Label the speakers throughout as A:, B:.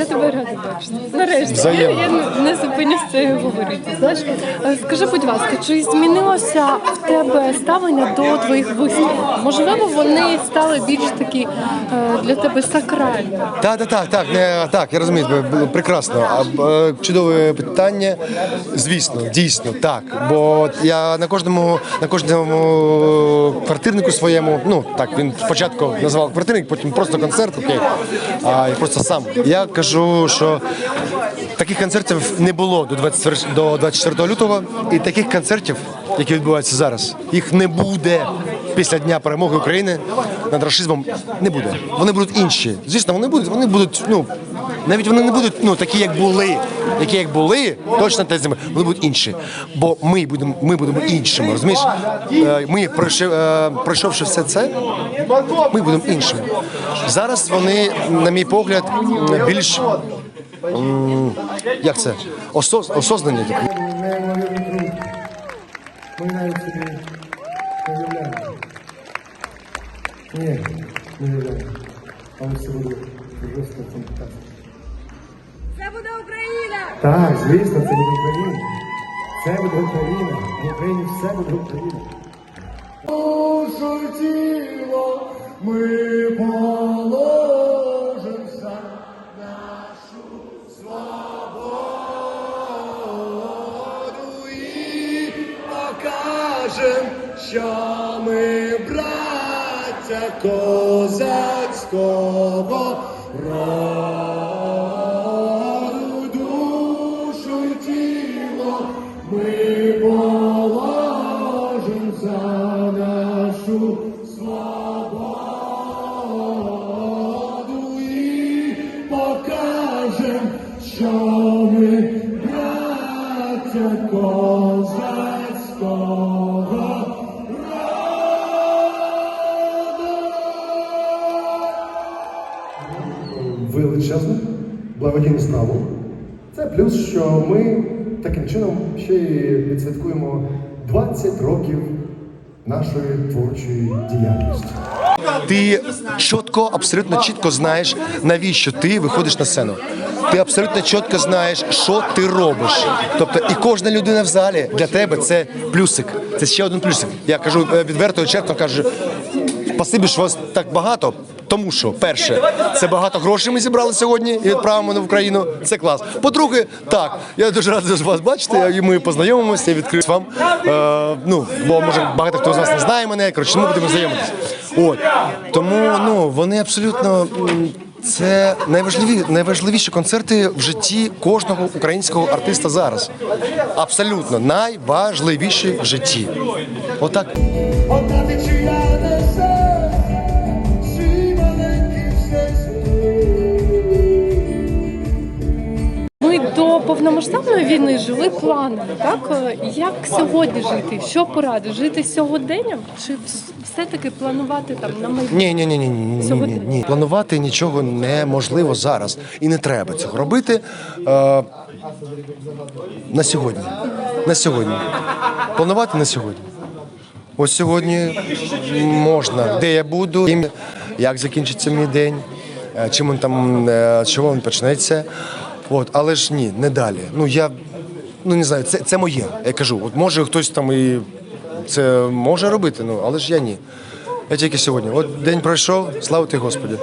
A: Я тебе рада бачити. Нарешті я, я не зупинюсь це говорити. Знаєш, Е, скажи, будь ласка, чи змінилося в тебе ставлення до твоїх виступів? Можливо, вони стали більш такі е, для тебе сакральні.
B: Так, так, так, так, не, так, я розумію, б- б- прекрасно. А, е, Чудове питання. Звісно, дійсно, так. Бо я на кожному, на кожному квартирнику своєму, ну так, він спочатку називав квартирник, потім просто концерт, окей. А я просто сам. Я кажу, що таких концертів не було до 24, до 24 лютого, і таких концертів, які відбуваються зараз, їх не буде після Дня перемоги України над рашизмом. Не буде. Вони будуть інші. Звісно, вони будуть. Вони будуть. Ну навіть вони не будуть ну такі, як були. Які як були, точно те саме. Вони будуть інші. Бо ми будемо, ми будемо іншими. Розумієш? Е, Ми е, пройшовши все це, ми будемо іншими. Зараз вони, на мій погляд, більш як це? Осоз, осознані. такі.
C: Ми не. Ні, не уявляємо. Але буде жорстко фантастика. Так, звісно, це буде Україна. Це буде Україна. В Україні все буде Україна. Душу тіло ми положим за нашу свободу і покажем, що ми браття козацького роду, покажем, що ми браття козацького величезну благодійну справу. Це плюс, що ми таким чином ще й відсвяткуємо 20 років нашої творчої діяльності.
B: Ти чітко, абсолютно чітко знаєш, навіщо ти виходиш на сцену. Ти абсолютно чітко знаєш, що ти робиш. Тобто, і кожна людина в залі для тебе це плюсик. Це ще один плюсик. Я кажу е, відверто, чесно кажу, спасибі, що вас так багато. Тому що, перше, це багато грошей ми зібрали сьогодні і відправимо в Україну. Це клас. По-друге, так, я дуже радий вас бачити, і ми познайомимося, я відкрию вам. Е, ну, бо може багато хто з вас не знає мене. Коротше, ми будемо знайомитися. От тому ну вони абсолютно. Це найважливі, найважливіші концерти в житті кожного українського артиста зараз. Абсолютно найважливіші в житті. Отак.
A: Повномасштабної війни жили планами, так? Е, Як сьогодні жити? Що порадиш? Жити сьогоденням? Чи все-таки планувати там на майбутнє?
B: Ні, ні, ні, ні, ні, ні, ні, ні. Планувати нічого неможливо зараз. І не треба цього робити. Е, на сьогодні. На сьогодні. Планувати на сьогодні. Ось сьогодні можна, де я буду, як закінчиться мій день, е, чим він там, е, чого він почнеться. От, але ж ні, не далі. Ну я ну не знаю, це, це моє. Я кажу, от може хтось там і це може робити, ну але ж я ні. Я тільки сьогодні. От день пройшов, слава ти Господі.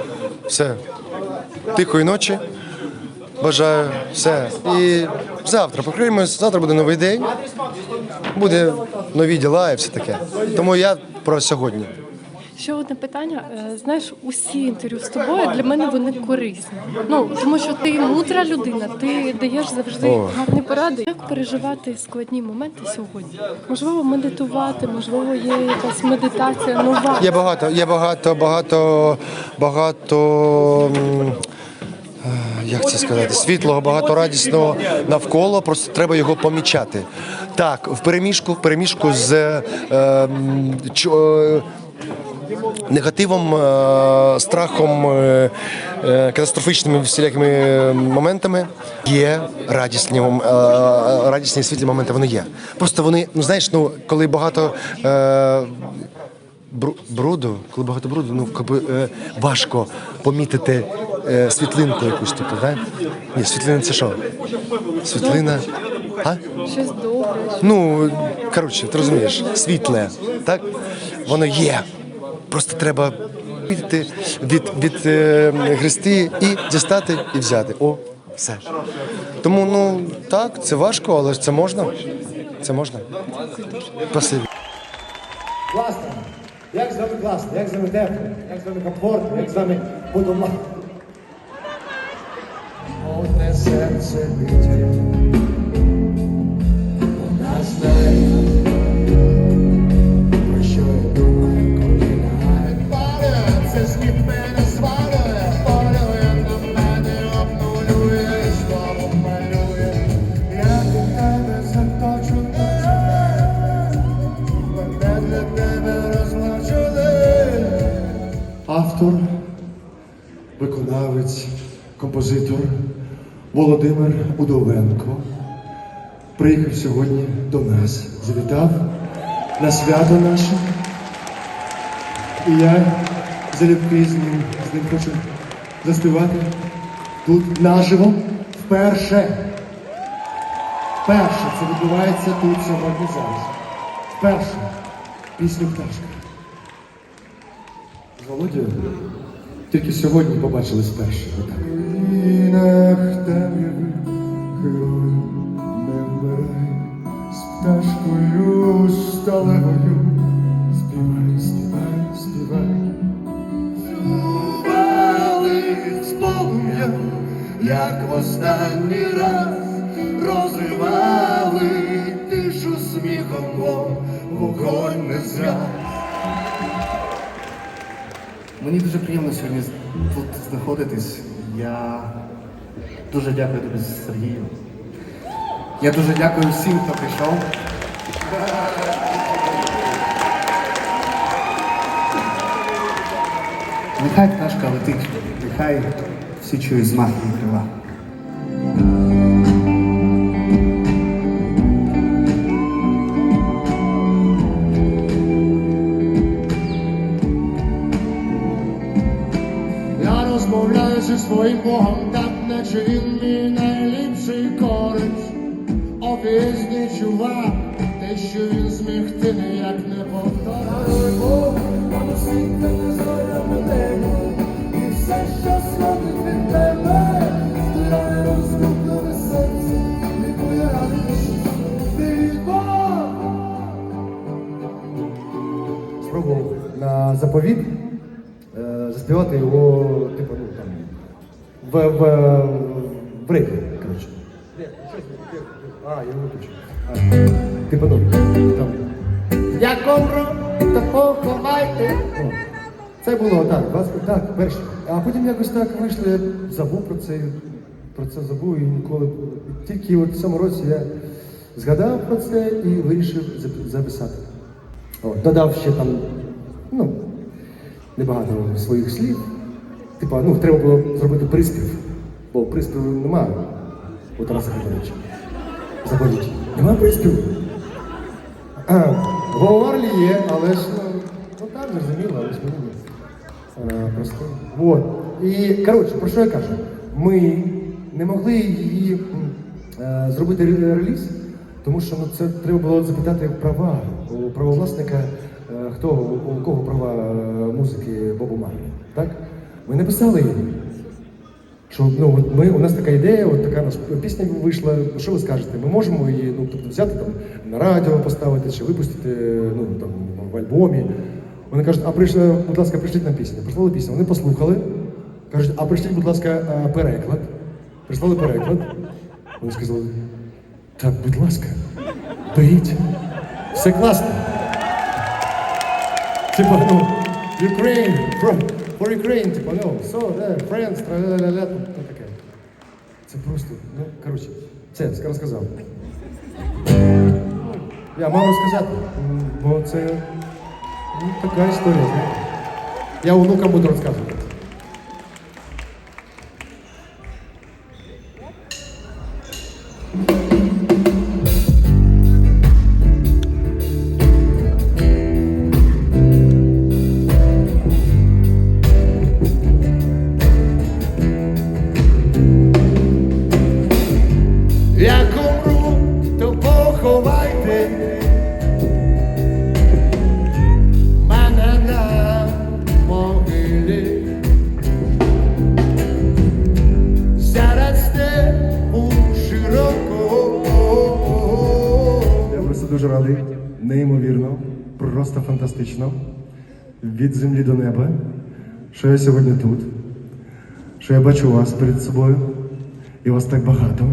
B: Все. Тихої ночі. Бажаю все. І завтра покриємось, завтра буде новий день, буде нові діла і все таке. Тому я про сьогодні.
A: Ще одне питання. Е, Знаєш, усі інтерв'ю з тобою для мене вони корисні. Ну тому що ти мудра людина, ти даєш завжди
B: О.
A: гарні поради. Як переживати складні моменти сьогодні? Можливо, медитувати, можливо, є якась медитація нова.
B: Є багато, є багато, багато, багато. е, Як це сказати? Світлого, багато радісного навколо, просто треба його помічати. Так, в переміжку, в переміжку з е, чо- е, негативом, е, страхом, е, е, катастрофічними всілякими моментами є радісні, радісні світлі моменти. Вони є. Просто вони, ну знаєш, ну коли багато. Бруду, коли багато бруду, ну якби, е, важко помітити
D: е, світлинку якусь таку, так? Ні, світлина це що? Світлина. А?
A: Щось добре.
D: Ну, коротше, ти розумієш, світле, так? Воно є. Просто треба від, від, від е, гристи і дістати і взяти. О, все. Тому, ну, так, це важко, але це можна. Це можна. Спасибі.
B: Класно. Як з вами класно, як з вами тепло, як з вами комфортно, як з вами будемо. Одне серце. Автор, виконавець, композитор Володимир Удовенко приїхав сьогодні до нас, завітав на свято наше. І я залюбки з ним, з ним хочу заспівати тут наживо вперше. Вперше це відбувається тут сьогодні зараз. Вперше пісню пташка. З Володією тільки сьогодні побачились не вмирай, з пташкою сталевою. Співай, співай, співай. Зубали з полум'я, як в останній раз розривали тишу сміхом, вогонь не зраз.
E: Мені дуже приємно сьогодні тут знаходитись. Я дуже дякую тобі, Сергію. Я дуже дякую всім, хто прийшов. Нехай пташка летить, нехай всі чують змах її крила.
B: Обізний чувак, те, що він зміг, ти ніяк не повториш. Бог, поносити не зорями небо, і все, що сходить від тебе, стирає розгублене серце, лікує радість, ти Бог. Спробував на заповіт е, заспівати його, типу, ну там, в, в, в коротше. А, я виключу. Ну, там. Як умру, то поховайте. Це було так, 20, так, перше. А потім якось так вийшло, я забув про це, про це забув і ніколи. Тільки от в цьому році я згадав про це і вирішив записати. О, додав ще там, ну, небагато своїх слів. Типа, ну, треба було зробити приспів, бо приспіву немає у Тараса Григоровича. Заходіть. Нема приспіву. А, є, але ж ну, ну так зрозуміло, але ж мені просто. Вот. І, коротше, про що я кажу? Ми не могли її е, зробити реліз, тому що ну, це треба було запитати права у правовласника, е, хто у кого права е, музики Бобу Марлі. Так? Ми написали їм. Що ну от ми у нас така ідея, от така наша пісня вийшла. Що ви скажете? Ми можемо її ну тобто взяти там на радіо поставити чи випустити ну там в альбомі. Вони кажуть, а прийшли, будь ласка, прийшліть нам пісню. Прислали пісню. Вони послухали. Кажуть, а прийшліть, будь ласка, е, переклад. Прислали переклад. Вони сказали, так, будь ласка, беріть. Все класно. Типа, ну, Ukraine, from, for Ukraine, типа, ну, so, да, friends, тра-ля-ля-ля, ну, таке. Це просто, ну, коротше, це розказав. Я мав розказати, бо це ну, така історія, знаєте. Я онукам буду розказувати. Дуже радий, неймовірно, просто фантастично. Від землі до неба, що я сьогодні тут, що я бачу вас перед собою, і вас так багато.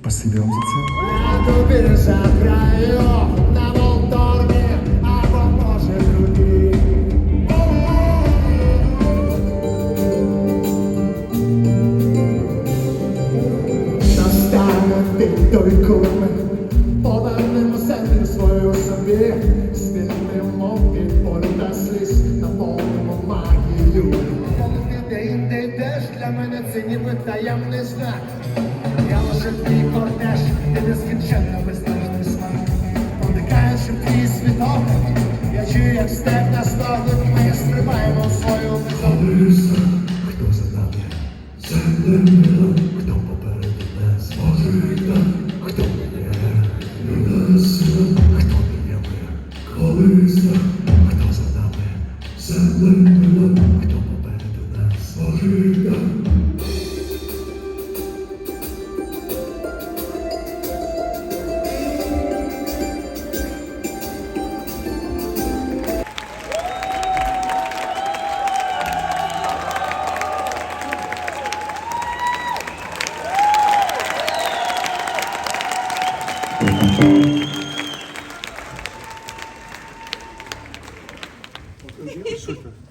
B: Спасибі вам за це.
F: Таємний знак. Я лише твій кортеж, ти нескінченно безмежний смак. Проникаючи твій світогляд, я чую, як степ на стогнуть, ми стрибаємо свою безодність. Хто за нами? Земля, хто попереду нас? Може, хто мене? Нас, хто мене ми? Колись, хто за нами? Земля, хто попереду нас? Може,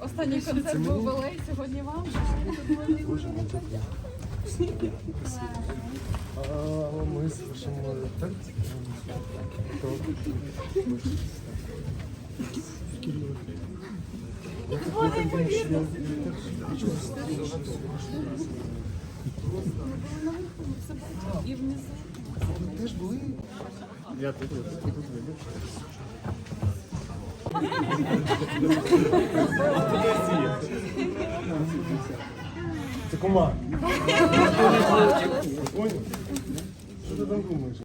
A: Останній концерт був в сьогодні вам.
D: Ми з вашим так? Це команда. Понял? Що ти там думаєш?